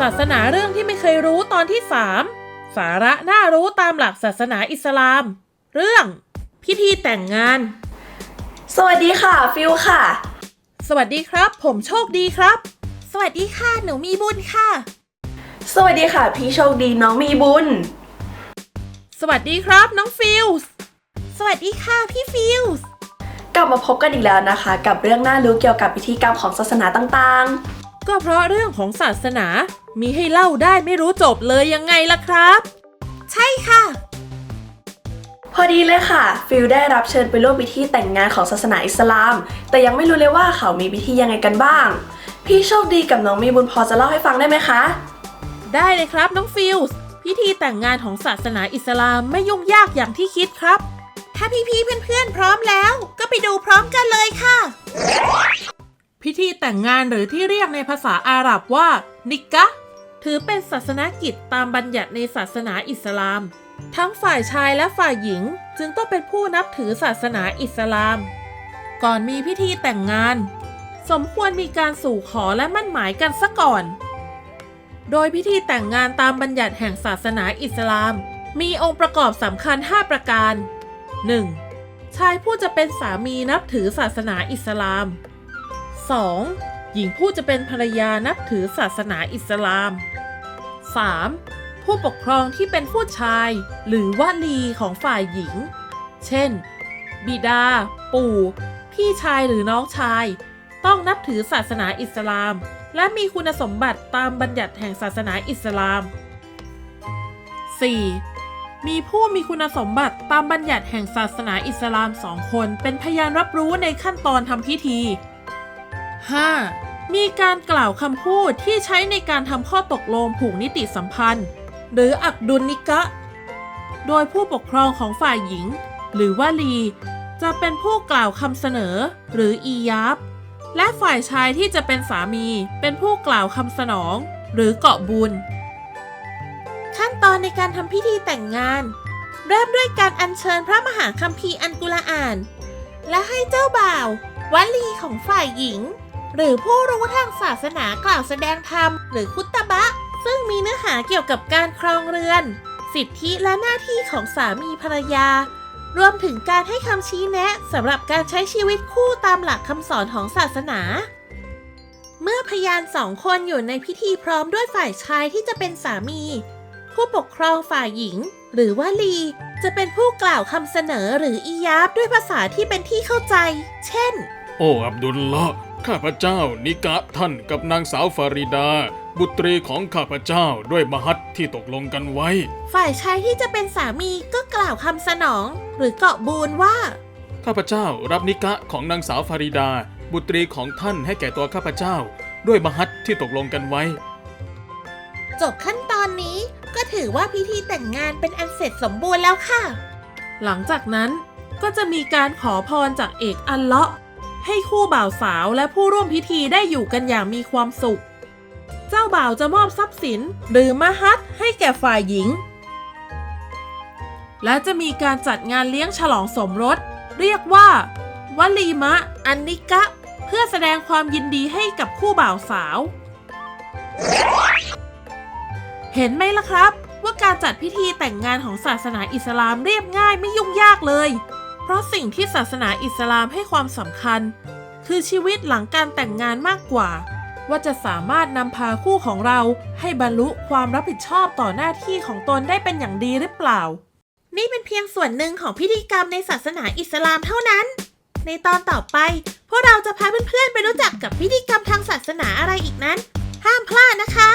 ศาสนาเรื่องที่ไม่เคยรู้ตอนที่3สาระน่ารู้ตามหลักศาสนาอิสลาม เรื่อง พิธีแต่งงาน สวัสดีค่ะ ฟิลค่ะ สวัสดีครับ ผมโชคดีครับ สวัสดีค่ะ หนูมีบุญค่ะ สวัสดีค่ะ พี่โชคดีน้องมีบุญ สวัสดีครับน้องฟิลส์สวัสดีค่ะพี่ฟิลส์กลับมาพบกันอีกแล้วนะคะ กับเรื่องน่ารู้เกี่ยวกับพิธีกรรมของศาสนาต่าง ก็เพราะเรื่องของศาสนา มีให้เล่าได้ไม่รู้จบเลยยังไงล่ะครับ ใช่ค่ะๆพอดีเลยค่ะ ฟิลได้รับเชิญไปร่วมพิธีแต่งงานของศาสนาอิสลาม แต่ยังไม่รู้เลยว่าเขามีพิธียังไงกันบ้าง พี่โชคดีกับน้องมีบุญพอจะเล่าให้ฟังได้ไหมคะ ได้เลยครับน้องฟิลส์พิธีแต่งงานของศาสนาอิสลามไม่ยุ่งยากอย่างที่คิดครับ ถ้าพี่ๆเพื่อนๆพร้อมแล้ว ก็ไปดูพร้อมกันเลยค่ะ พิธีแต่งงานหรือที่เรียกในภาษาอาหรับว่านิกกะถือเป็นศาสนกิจตามบัญญัติในศาสนาอิสลาม ทั้งฝ่ายชายและฝ่ายหญิงจึงต้องเป็นผู้นับถือศาสนาอิสลาม ก่อนมีพิธีแต่งงาน สมควรมีการสู่ขอและมั่นหมายกันซะก่อน โดยพิธีแต่งงานตามบัญญัติแห่งศาสนาอิสลาม มีองค์ประกอบสำคัญ 5 ประการ 1. ชายผู้จะเป็นสามีนับถือศาสนาอิสลาม 2. หญิงผู้จะเป็นภรรยานับถือศาสนาอิสลาม 3. ผู้ปกครองที่เป็นผู้ชาย หรือวลีของฝ่ายหญิง เช่น บิดา ปู่ พี่ชายหรือน้องชาย ต้องนับถือศาสนาอิสลาม และมีคุณสมบัติตามบัญญัติแห่งศาสนาอิสลาม 4. มีผู้มีคุณสมบัติตามบัญญัติแห่งศาสนาอิสลามสองคน เป็นพยานรับรู้ในขั้นตอนทำพิธี 5. มีการกล่าวคำพูดที่ใช้ในการทำข้อตกลงผูกนิติสัมพันธ์ หรืออักดุลนิกะ โดยผู้ปกครองของฝ่ายหญิง หรือว่าลี จะเป็นผู้กล่าวคำเสนอ หรืออียาบและฝ่ายชายที่จะเป็นสามีเป็นผู้กล่าวคำสนอง หรือเกาะบุญ ขั้นตอนในการทำพิธีแต่งงาน เริ่มด้วยการอัญเชิญพระมหาคัมภีร์อันกุรอาน และให้เจ้าบ่าววลีของฝ่ายหญิง หรือผู้รู้ทางศาสนากล่าวแสดงธรรม หรือคุตตะบะ ซึ่งมีเนื้อหาเกี่ยวกับการครองเรือน สิทธิและหน้าที่ของสามีภรรยา รวมถึงการให้คำชี้แนะสำหรับการใช้ชีวิตคู่ตามหลักคำสอนของศาสนา เมื่อพยานสองคนอยู่ในพิธีพร้อมด้วยฝ่ายชายที่จะเป็นสามี ผู้ปกครองฝ่ายหญิง หรือว่าลีจะเป็นผู้กล่าวคำเสนอหรืออียาบด้วยภาษาที่เป็นที่เข้าใจ เช่น โอ้อับดุลละ ข้าพเจ้านิกะท่านกับนางสาวฟาริดา บุตรีของข้าพเจ้าด้วยมหัตที่ตกลงกันไว้ ฝ่ายชายที่จะเป็นสามีก็กล่าวคำสนอง หรือเกาะบูนว่า ข้าพเจ้ารับนิกะของนางสาวฟาริดา บุตรีของท่านให้แก่ตัวข้าพเจ้า ด้วยมหัตที่ตกลงกันไว้ จบขั้นตอนนี้ก็ถือว่าพิธีแต่งงานเป็นอันเสร็จสมบูรณ์แล้วค่ะ หลังจากนั้นก็จะมีการขอพรจากเอกอัลเลาะห์ ให้คู่บ่าวสาวและผู้ร่วมพิธีได้อยู่กันอย่างมีความสุข เจ้าบ่าวจะมอบทรัพย์สินหรือมหัตให้แก่ฝ่ายหญิง และจะมีการจัดงานเลี้ยงฉลองสมรส เรียกว่าวลีมะ อันนิกะ เพื่อแสดงความยินดีให้กับคู่บ่าวสาว เห็นไหมล่ะครับ ว่าการจัดพิธีแต่งงานของศาสนาอิสลามเรียบง่ายไม่ยุ่งยากเลย เพราะสิ่งที่ศาสนาอิสลามให้ความสำคัญ คือชีวิตหลังการแต่งงานมากกว่า ว่าจะสามารถนำพาคู่ของเราให้บรรลุความรับผิดชอบต่อหน้าที่ของตนได้เป็นอย่างดีหรือเปล่า นี่เป็นเพียงส่วนหนึ่งของพิธีกรรมในศาสนาอิสลามเท่านั้น ในตอนต่อไปพวกเราจะพาเพื่อนๆไปรู้จักกับพิธีกรรมทางศาสนาอะไรอีกนั้น ห้ามพลาดนะคะ